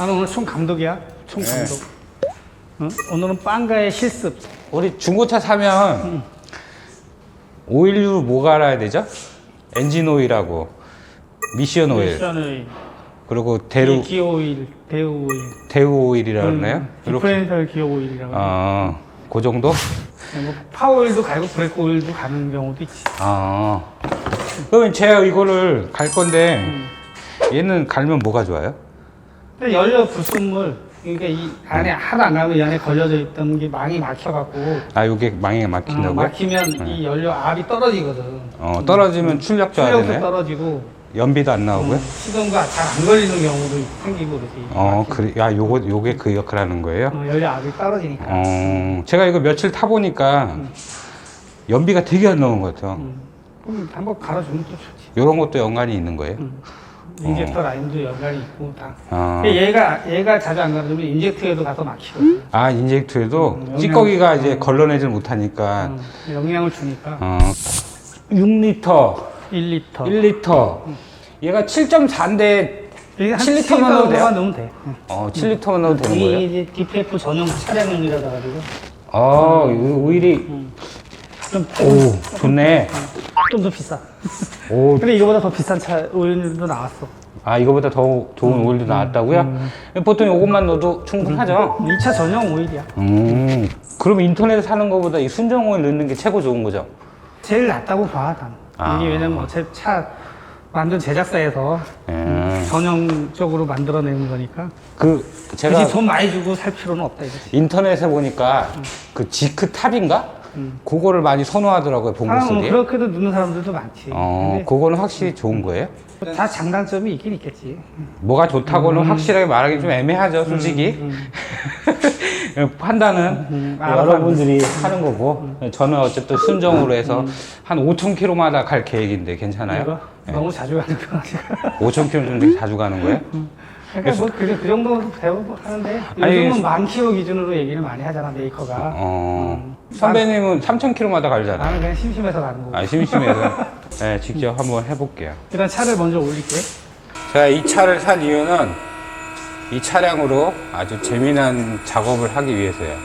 나는 오늘 총 감독이야. 총 네. 감독. 어? 오늘은 빵가의 실습. 우리 중고차 사면 오일류 뭐가 알아야 되죠? 엔진 오일하고 미션 오일 미션을 그리고 대루 기어 오일, 대우 오일, 대우 오일이라 그러나요? 음, 이렇게 디퍼렌셜 기어 오일이라고. 어, 그 정도? 뭐 파워 오일도 갈고 브레이크 오일도 가는 경우도 있지. 아. 그러면 제가 이거를 갈 건데 얘는 갈면 뭐가 좋아요? 근데 연료 불순물 그러니까 이 안에 하도 안 가면 이 안에 걸려져 있던 게 망이 막혀갖고 아, 요게 망에 어, 막힌다고요? 막히면 이 연료 압이 떨어지거든. 어, 떨어지면 출력 줘야 출력도 되나요? 떨어지고 연비도 안 나오고요? 음, 시동과 잘 안 걸리는 경우도 생기고 그러지. 어. 그래. 야, 요거 요게 그 역할을 하는 거예요? 어, 연료 압이 떨어지니까. 어, 제가 이거 며칠 타 보니까 연비가 되게 안 나오는 것 같아요. 음. 그럼 한번 갈아주면 또 좋지. 요런 것도 연관이 있는 거예요? 음. 인젝터 라인도 연관이 있고 다. 어. 근데 얘가 얘가 자주 안 가면 인젝터에도 가서 막히거든. 아, 인젝트에도 음, 찌꺼기가 이제 걸러내질 못하니까 음, 영향을 주니까. 어, 6리터, 1리터. 1리터. 얘가 7.4인데 이게 한 7리터만 7리터만 넣어도 돼요? 넣으면 돼. 응. 어, 7리터만 넣어도 되는 거예요? 이제 DPF 전용 차량용이라 가지고 아, 이 오일이 좀 오, 좋네. 좀 더 비싸. 오, 근데 이거보다 더 비싼 차 오일도 나왔어. 아, 이거보다 더 좋은 오일도 나왔다고요? 보통 이것만 넣어도 충분하죠? 2차 전용 오일이야. 음, 그럼 인터넷에 사는 것보다 이 순정 오일 넣는 게 최고 좋은 거죠? 제일 낫다고 봐, 난. 아. 이게 왜냐면 어차피 차 만든 제작사에서 음, 전형적으로 만들어내는 거니까. 그, 제가 굳이 돈 많이 주고 살 필요는 없다 이거지. 인터넷에 보니까 그 지크 탑인가? 그거를 많이 선호하더라고요, 아, 뭐. 그렇게도 넣는 사람들도 많지. 어, 그거는 확실히 좋은 거예요? 근데 다 장단점이 있긴 있겠지. 뭐가 좋다고는 음. 확실하게 말하기 좀 애매하죠, 솔직히. 판단은 음, 여러분들이 하는 거고, 저는 어쨌든 순정으로 해서 한 5,000km마다 갈 계획인데 괜찮아요? 이거 너무 자주 가는 편 아니야. 5,000km 정도 자주 가는 거예요? 그러니까 뭐 그, 그 정도 배우고 하는데 아니, 요즘은 만 킬로 기준으로 얘기를 많이 하잖아 메이커가. 어, 선배님은 3,000km마다 갈잖아요. 나는 그냥 심심해서 가는 거고. 아, 심심해서. 네, 직접 한번 해볼게요. 일단 차를 먼저 올릴게. 제가 이 차를 산 이유는 이 차량으로 아주 재미난 작업을 하기 위해서요.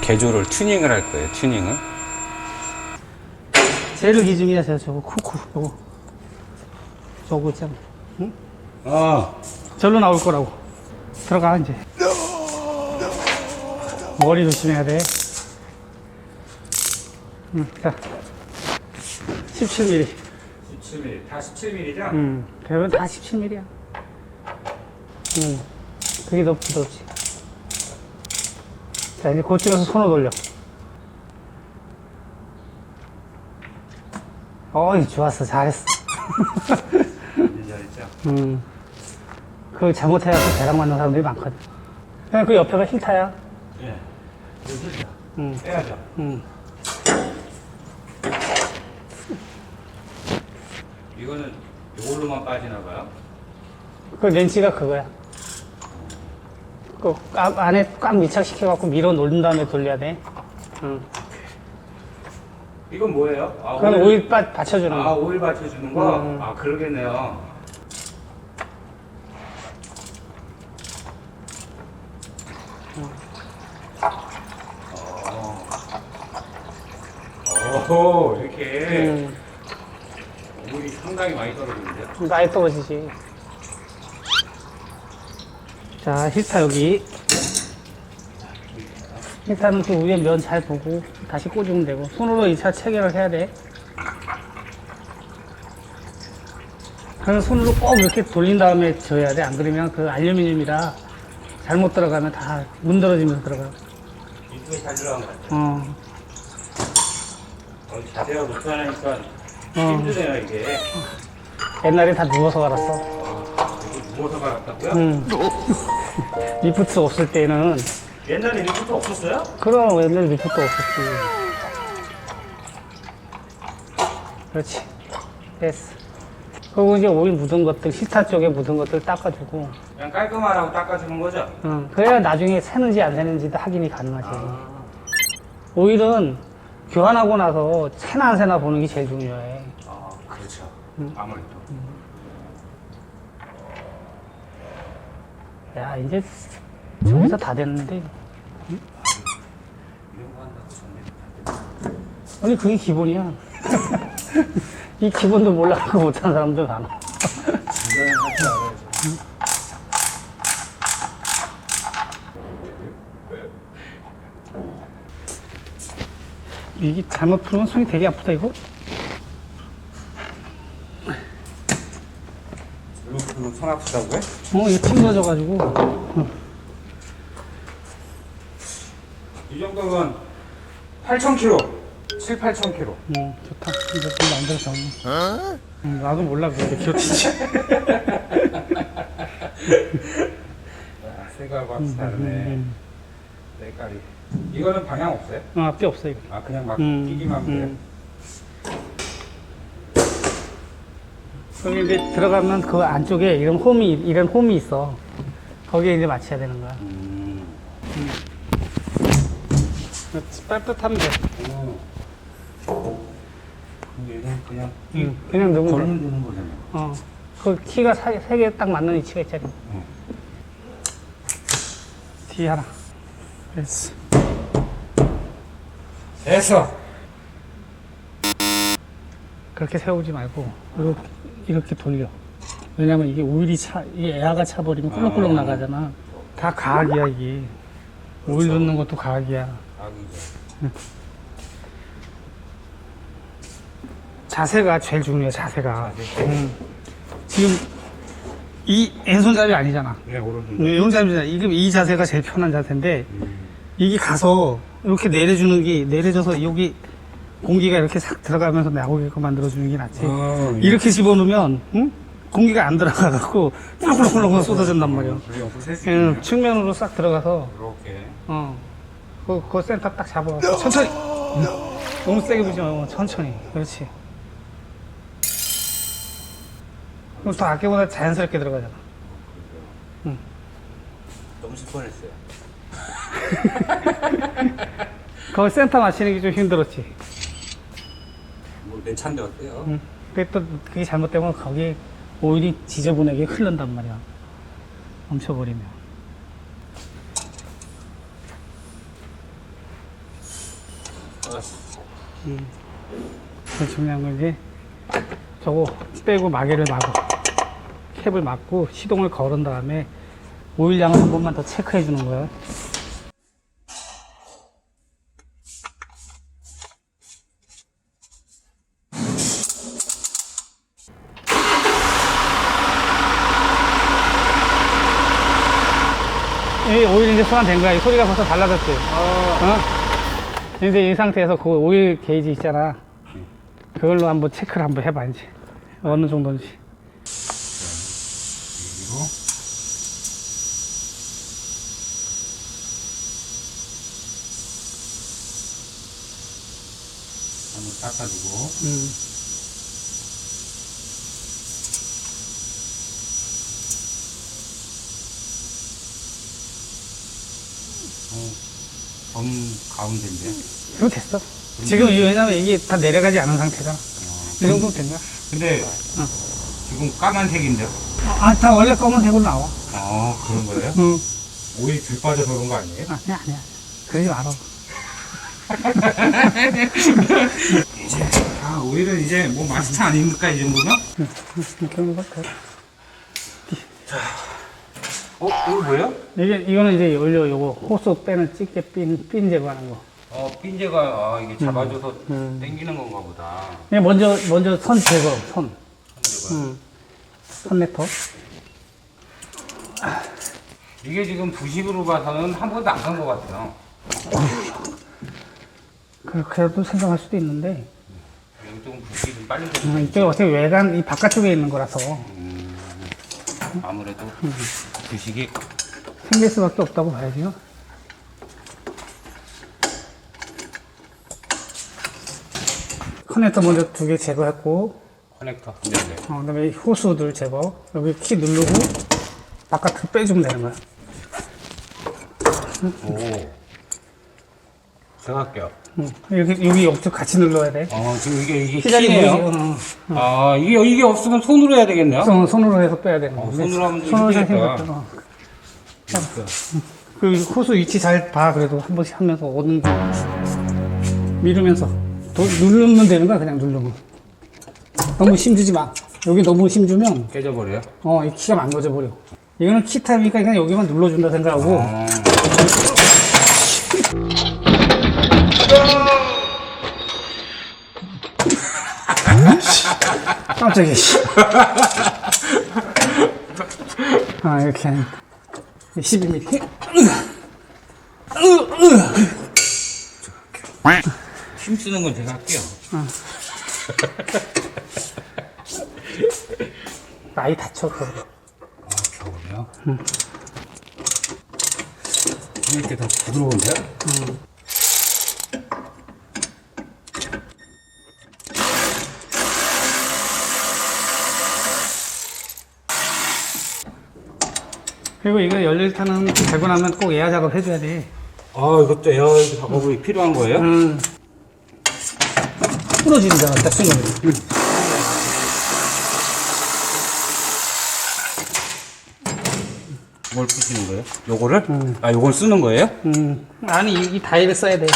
개조를 튜닝을 할 거예요, 튜닝을. 제일 기준이야, 제가 저거 쿠쿠 저거. 저거 있잖아. 응? 어. 절로 나올 거라고. 들어가 이제. 머리 조심해야 돼. 응, 자. 17mm. 17mm, 다 17mm죠? 음, 배우는 다 17mm야. 음, 그게 더 부드럽지. 자, 이제 그쪽에서 손을 돌려. 어이, 좋았어. 잘했어. 잘했죠. 음, 그걸 잘못해갖고 대상 맞는 사람들이 많거든. 그냥 그 옆에가 힐타야. 예. 음, 빼야죠. 음. 이거는 이걸로만 빠지나 봐요. 그 렌치가 그거야. 그 꽉- 안에 꽉 밀착시켜갖고 밀어 놓은 다음에 돌려야 돼. 응. 이건 뭐예요? 아, 그건 오일 빠, 받쳐주는 아, 거. 오일 받쳐주는 거? 음. 아, 그러겠네요. 어. 오, 이렇게 음, 오일이 상당히 많이 떨어지는데요? 많이 떨어지지. 자, 힐타 여기. 힐타는 그 위에 면 잘 보고 다시 꽂으면 되고. 손으로 2차 체결을 해야 돼. 그래서 손으로 꼭 이렇게 돌린 다음에 져야 돼. 안 그러면 그 알루미늄이라 잘못 들어가면 다 문드러지면서 들어가. 이쁘게 잘 들어간 것 같아요. 어. 어, 자세가 불편하니까 어. 힘드네요, 이게. 옛날에 다 누워서 갈았어. 이거 누워서 갈았다고요? 응. 리프트 없을 때는 옛날에 이렇게 없었어요? 그럼 옛날 리프트 없었지. 그렇지. 됐어. 그리고 이제 오일 묻은 것들, 시타 쪽에 묻은 것들 닦아주고, 그냥 깔끔하라고 닦아주는 거죠? 응. 그래야 나중에 새는지 안 새는지도 확인이 가능하지. 오일은 교환하고 나서 새나 안 새나 보는 게 제일 중요해. 아, 그렇죠. 아무래도. 야, 이제 저기서 다 됐는데. 응? 아니, 그게 기본이야. 이 기본도 몰라가고 못하는 사람들 많아. 이게 잘못 풀면 손이 되게 아프다, 이거? 이거 손 아프다고 해? 어, 이거 찡겨져가지고. 이 정도면 8,000kg. 7, 8,000kg. 어, 좋다. 이거 좀 만들어서. 응, 나도 몰라, 그렇게 기어치지. 색깔 박스 다르네. 색깔이. 이거는 방향 없어요? 어, 앞뒤 없어, 이거. 아, 그냥 막 음, 끼기만 하면 돼요? 음. 거기 이제 들어가면 그 안쪽에 이런 홈이, 이런 홈이 있어. 거기에 이제 맞춰야 되는 거야. 음. 빨듯하면 돼. 어. 얘는 그냥 응, 그냥 넣으면 돼. 걸면 되는 거잖아. 어. 그 키가 세 개 딱 맞는 위치가 있잖아. 응. 뒤에 하나. 됐어. 됐어. 그렇게 세우지 말고, 이렇게, 이렇게 돌려. 왜냐면 이게 오일이 차, 이게 에어가 차버리면 꿀렁꿀렁 아. 나가잖아. 다 과학이야, 이게. 오일 넣는 것도 과학이야. 자세가 제일 중요해, 자세가. 음. 지금, 이 왼손잡이 아니잖아. 네, 오른손. 왼손잡이잖아. 이게 이 자세가 제일 편한 자세인데, 이게 가서 이렇게 내려주는 게, 내려져서 여기 공기가 이렇게 싹 들어가면서 나오게끔 만들어주는 게 낫지. 아, 이렇게 집어넣으면, 응? 공기가 안 들어가갖고, 꿀렁꿀렁꿀렁 쏟아진단 말이야. 우리 했을 그 측면으로 싹 들어가서, 이렇게. 어. 그, 그 센터 딱 잡아. 천천히! 너무 세게 부지 말고, 천천히. 그렇지. 그럼 더 아껴보다 자연스럽게 들어가잖아. 너무 실 뻔했어요. 거기 센터 맞추는 게 좀 힘들었지. 뭐내 차인데 어때요? 응. 그게 또, 그게 잘못되면 거기 오일이 지저분하게 흐른단 말이야. 멈춰버리면. 그 중요한 건 이제 저거 빼고 마개를 막고 캡을 막고 시동을 걸은 다음에 오일량을 한 번만 더 체크해 주는 거야. 이 오일 이제 소환된 거야. 이 소리가 벌써 달라졌지. 어? 이제 이 상태에서 그 오일 게이지 있잖아. 그걸로 한번 체크를 한번 해봐, 이제. 어느 정도인지. 그리고 한번 닦아주고 음. 범 가운데인데. 이거 됐어. 지금 이 왜냐면 이게 다 내려가지 않은 상태잖아. 이 정도면 된 거야. 근데 지금 까만색인데. 아, 다 원래 검은색으로 나와. 아 그런 거예요? 응. 오일 들 빠져서 그런 거 아니에요? 아니야, 아니야. 그러지 말아. 이제 아 오일은 이제 뭐 마스터 아닙니까 이 정도면? 이렇게 하는 거 같아. 어 이거 뭐예요? 이게, 이거는 이제 원료 요거 호수 빼는 집게 핀, 핀 제거하는 거. 어 핀제가 아, 이게 잡아줘서 음. 당기는 건가 보다. 이게 먼저, 먼저 선 제거, 선. 핀제가. 응. 선레터. 이게 지금 부식으로 봐서는 한 번도 안 간 것 같아요. 그렇게도 생각할 수도 있는데, 조금 부식이 좀 빨리 되는 음, 이게 어떻게 외관, 이 바깥쪽에 있는 거라서 아무래도 부식이 생길 수밖에 없다고 봐야죠. 커넥터 먼저 두 개 제거했고, 커넥터. 네네. 어, 그다음에 이 호수들 제거. 여기 키 누르고 바깥으로 빼주면 되는 거야. 오. 응. 여기 여기 옆쪽 같이 눌러야 돼. 어 지금 이게 이게 키자리 키네요. 어, 아 이게 이게 없으면 손으로 해야 되겠네요. 어. 손, 손으로 해서 빼야 되는 어, 거. 손으로 하면 좀 손으로 해서 힘들겠다. 힘들어. 어. 그 호수 위치 잘 봐. 그래도 한 번씩 하면서 오는 거 밀으면서 도, 누르면 되는 거야. 그냥 누르면. 너무 힘주지 마. 여기 너무 힘주면 깨져버려요? 어, 이 키가 망가져 버려. 이거는 키 탑이니까 그냥 여기만 눌러준다 생각하고 아, 깜짝이야. 씨. 아 이렇게 하니까 12mm. 힘 쓰는 건 제가 할게요. 많이 다쳐 그거. 겨울이요? 이렇게 더 부드러운데 요? 그리고 이거 열릴타는 달고 나면 꼭 에어 작업 해줘야 돼. 아, 이것도 에어 작업이 필요한 거예요? 음. 부러지잖아, 딱 쓰면. 뭘 쓰시는 거예요? 요거를? 아, 요걸 쓰는 거예요? 음. 아니, 이, 이 다이를 써야 돼.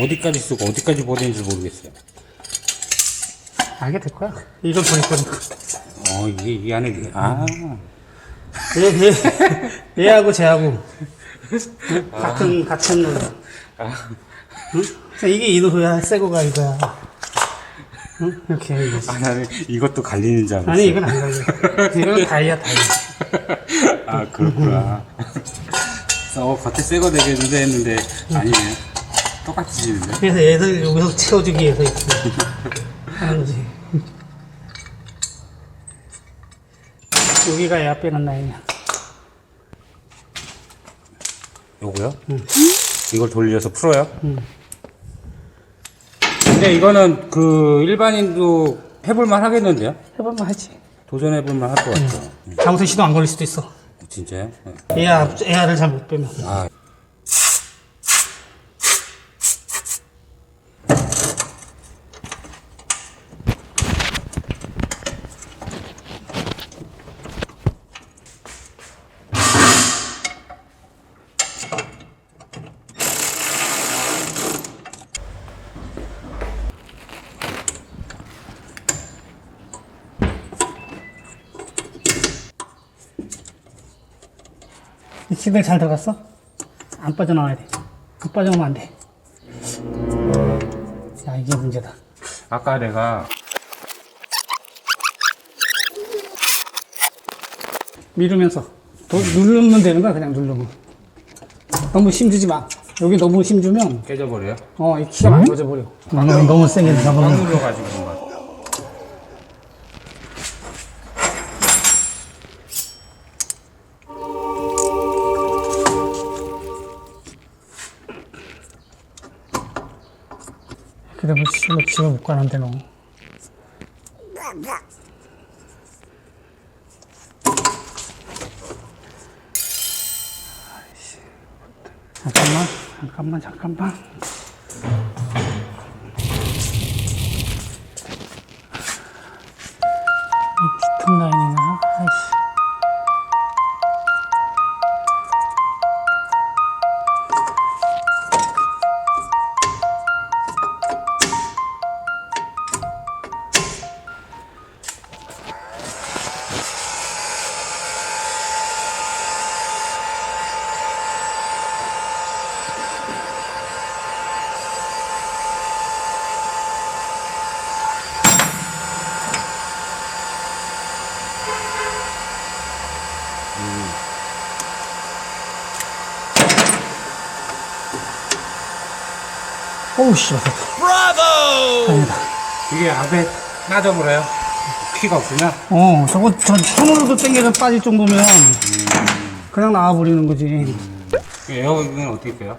어디까지 쓰고 어디까지 보내는지 모르겠어요. 알게 될 거야. 이걸 보낼 거니까. 어, 이게, 이 안에, 아. 얘, 얘, 얘하고 쟤하고. 같은, 같은 놈. 응? 이게 이노소야, 새거가 이거야. 응? 이렇게. 이거. 아, 나는 이것도 갈리는 줄 알았어. 아니, 이건 안 걸려. 이건 다이야, 다이. 아, 그렇구나. 어, 겉에 새거 되겠는데 했는데, 아니네. 똑같이 지는데? 그래서 얘들 여기서 채워주기 위해서 이렇게 하는 거지. 여기가 얘가 빼는 라인이야. 요거요? 이걸 돌려서 풀어요? 근데 이거는 그 일반인도 해볼만 하겠는데요? 해보면 하지. 도전해볼만 할 것 같아요. 다음부터 시도 안 걸릴 수도 있어. 진짜요? 네. 얘야, 얘를 잘 못 빼면. 아, 이 키들 잘 들어갔어? 안 빠져나와야 돼. 안 빠져나오면 안 돼. 야, 이게 문제다. 아까 내가 밀으면서. 도, 누르면 되는 거야, 그냥 누르면. 너무 힘주지 마. 여기 너무 힘주면, 깨져버려요? 어, 이 키가 망가져 버려. 너무, 세게 꽉 잡아먹는 눌러가지고 그런 것 같아요. 그래, 뭐, 집에, 집에 못 가는데, 너. 잠깐만, 잠깐만, 잠깐만. 이 뒤통 라인이나, 어우 씨. 브라보! 아니다. 이게 앞에 빠져버려요? 키가 없으면. 어, 저거 저 손으로도 땡겨서 빠질 정도면 그냥 나와 버리는 거지. 예, 에어는 어떻게 빼요?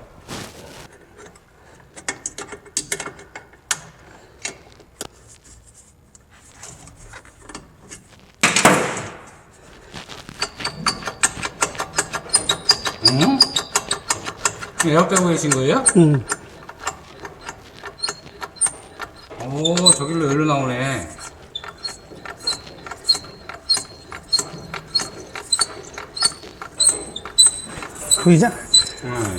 응? 에어 빼고 계신 거예요? 응. 오, 저길로 열로 나오네. 보이자? 응.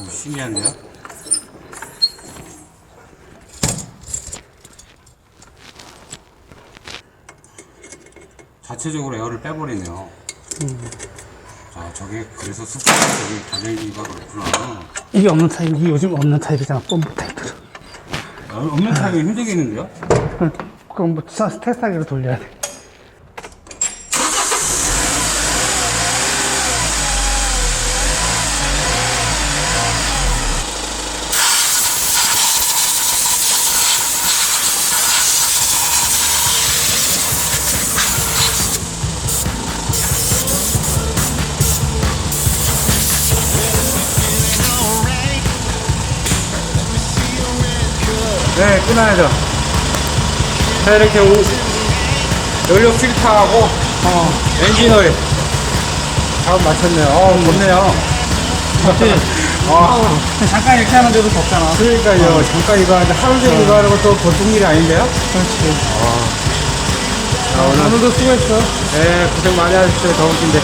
오, 신기한데요? 자체적으로 에어를 빼버리네요. 자, 저게 그래서 습관 저기 다정기가 그렇구나. 이게 없는 타입, 이게 요즘 없는 타입이잖아, 뽐뿌 타입으로. 어, 없는 타임이 힘들겠는데요? 그럼, 뭐, 스- 스테스하기로 돌려야 돼. 네, 끊어야죠. 자, 이렇게 오, 연료 필터하고, 어, 엔진 오일. 작업 마쳤네요. 어, 덥네요. 맞지? 어, 잠깐 이렇게 하는데도 덥잖아. 그러니까요. 잠깐 이거 하는데 하루 종일 이거 하는 것도 보통 일이 아닌데요? 그렇지. 자, 오늘, 오늘도 수고했어. 네, 고생 많이 하셨어요. 더우신데.